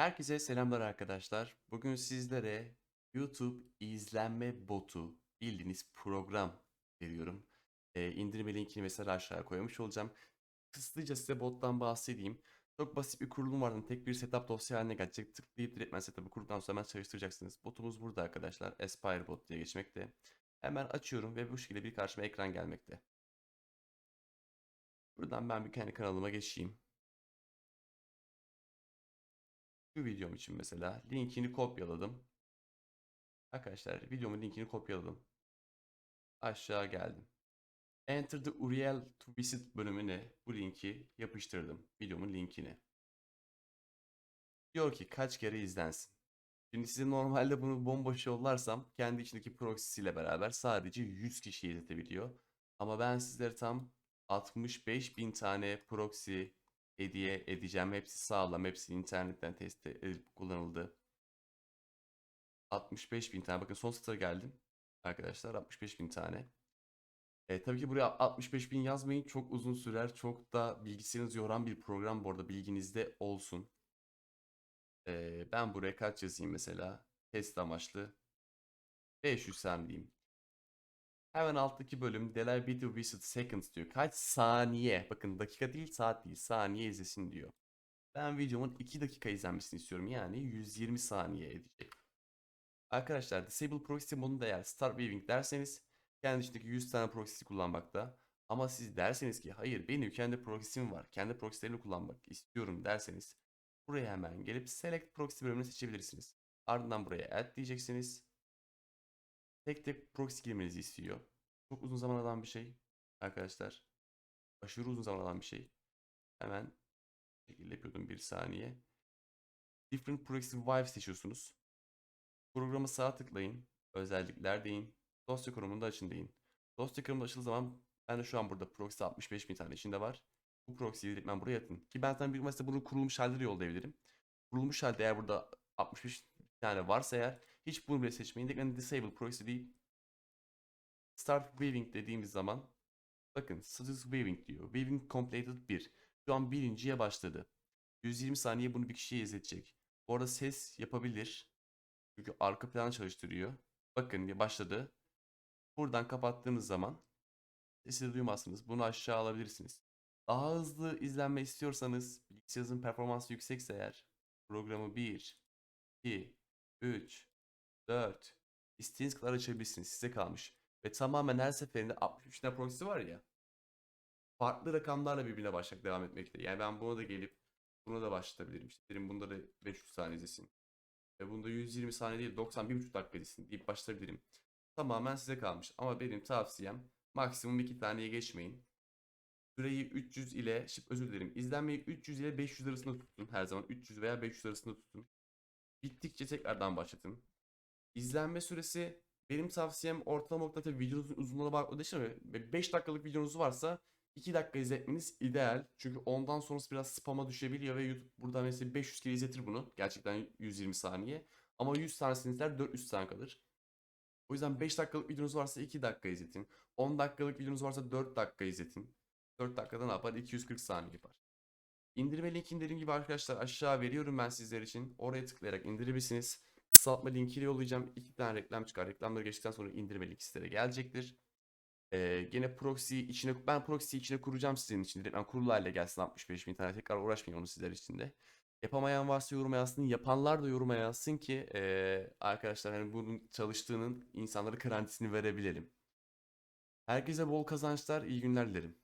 Herkese selamlar arkadaşlar. Bugün sizlere YouTube izlenme botu bildiğiniz program veriyorum. Ee, indirme linkini mesela aşağıya koymuş olacağım. Hızlıca size bottan bahsedeyim. Çok basit bir kurulum var. Tek bir setup dosya haline gelecek. Tıklayıp direktmen setup'ı kurduktan sonra hemen çalıştıracaksınız. Botumuz burada arkadaşlar. Aspire bot diye geçmekte. Hemen açıyorum ve bu şekilde bir karşıma ekran gelmekte. Buradan ben bir kendi kanalıma geçeyim. Şu videom için mesela linkini kopyaladım. Arkadaşlar videomun linkini kopyaladım. Aşağı geldim. Enter the URL to visit bölümüne bu linki yapıştırdım. Videomun linkini. Diyor ki kaç kere izlensin. Şimdi size normalde bunu bomboş yollarsam kendi içindeki proxy'siyle beraber sadece 100 kişi izletebiliyor. Ama ben sizlere tam 65 bin tane proxy hediye edeceğim. Hepsi sağlam. Hepsi internetten test edilip kullanıldı. 65 bin tane. Bakın son satıra geldim. Arkadaşlar 65 bin tane. E, tabii ki buraya 65 bin yazmayın. Çok uzun sürer. Çok da bilgisayarınızı yoran bir program bu arada bilginizde olsun. E, ben buraya kaç yazayım mesela? Test amaçlı. 500 tane diyeyim. Hemen alttaki bölüm Delay Video Visit Seconds diyor. Kaç saniye? Bakın dakika değil saat değil. Saniye izlesin diyor. Ben videomun 2 dakika izlenmesini istiyorum. Yani 120 saniye edecek. Arkadaşlar Disable Proxy modunda eğer Start Weaving derseniz kendi içindeki 100 tane proxy kullanmakta. Ama siz derseniz ki hayır benim kendi proxy'm var. Kendi proxy'lerimi kullanmak istiyorum derseniz buraya hemen gelip Select Proxy bölümünü seçebilirsiniz. Ardından buraya Add diyeceksiniz. Tek tek proxy girmenizi istiyor. Çok uzun zaman alan bir şey arkadaşlar. Aşırı uzun zaman alan bir şey. Hemen şekilde yapıyordum bir saniye. Different Proxy Vive seçiyorsunuz. Programa sağ tıklayın. Özellikler deyin. Dosya konumunda açın deyin. Dosya konumunda açıldığı zaman ben de şu an burada proxy 65 bin tane içinde var. Bu proxy'yi direkt ben buraya atın. Ki ben sana bir mesela bunu kurulmuş halde de yollayabilirim. Kurulmuş halde eğer burada 65 tane varsa eğer hiç bunu bile seçmeyin. Ben disable proxy deyip start weaving dediğimiz zaman bakın status weaving diyor. Weaving completed 1. Şu an birinciye başladı. 120 saniye bunu bir kişiye izletecek. Bu arada ses yapabilir. Çünkü arka planı çalıştırıyor. Bakın diye başladı. Buradan kapattığınız zaman sesi duymazsınız. Bunu aşağı alabilirsiniz. Daha hızlı izlenme istiyorsanız bilgisayarınızın performansı yüksekse eğer programı 1, 2, 3, 4 istediğiniz kadar açabilirsiniz. Size kalmış. Ve tamamen her seferinde 63 tane proxy var ya farklı rakamlarla birbirine başlayarak devam etmekte. Yani ben buna da gelip buna da başlatabilirim. İşte derim bunda da 500 saniye izlesin. Ve bunda 120 saniye değil 91,5 dakika izlesin deyip başlatabilirim. Tamamen size kalmış. Ama benim tavsiyem maksimum 2 taneye geçmeyin. Süreyi 300 ile, özür dilerim. İzlenmeyi 300 ile 500 arasında tutun. Her zaman 300 veya 500 arasında tutun. Bittikçe tekrardan başlatın. İzlenme süresi benim tavsiyem ortalama olarak tabii videonuzun uzunluğuna bağlı değişir ama 5 dakikalık videonuz varsa 2 dakika izletmeniz ideal. Çünkü ondan sonrası biraz spama düşebiliyor ve YouTube burada mesela 500 kere izletir bunu. Gerçekten 120 saniye. Ama 100 tanesini izler 400 saniye kalır. O yüzden 5 dakikalık videonuz varsa 2 dakika izletin. 10 dakikalık videonuz varsa 4 dakika izletin. 4 dakikada ne yapar? 240 saniye yapar. İndirme linkini dediğim gibi arkadaşlar aşağı veriyorum ben sizler için. Oraya tıklayarak indirebilirsiniz. Kısaltma linkiyle yollayacağım. İki tane reklam çıkar. Reklamları geçtikten sonra indirme linki sizlere gelecektir. Ee, gene proxy içine ben proxy içine kuracağım sizin için. Direkt ben kurulu hale gelsin 65 bin tane. Tekrar uğraşmayın onu sizler için de. Yapamayan varsa yoruma yazsın. Yapanlar da yoruma yazsın ki ee, arkadaşlar hani bunun çalıştığının insanlara garantisini verebilelim. Herkese bol kazançlar, iyi günler dilerim.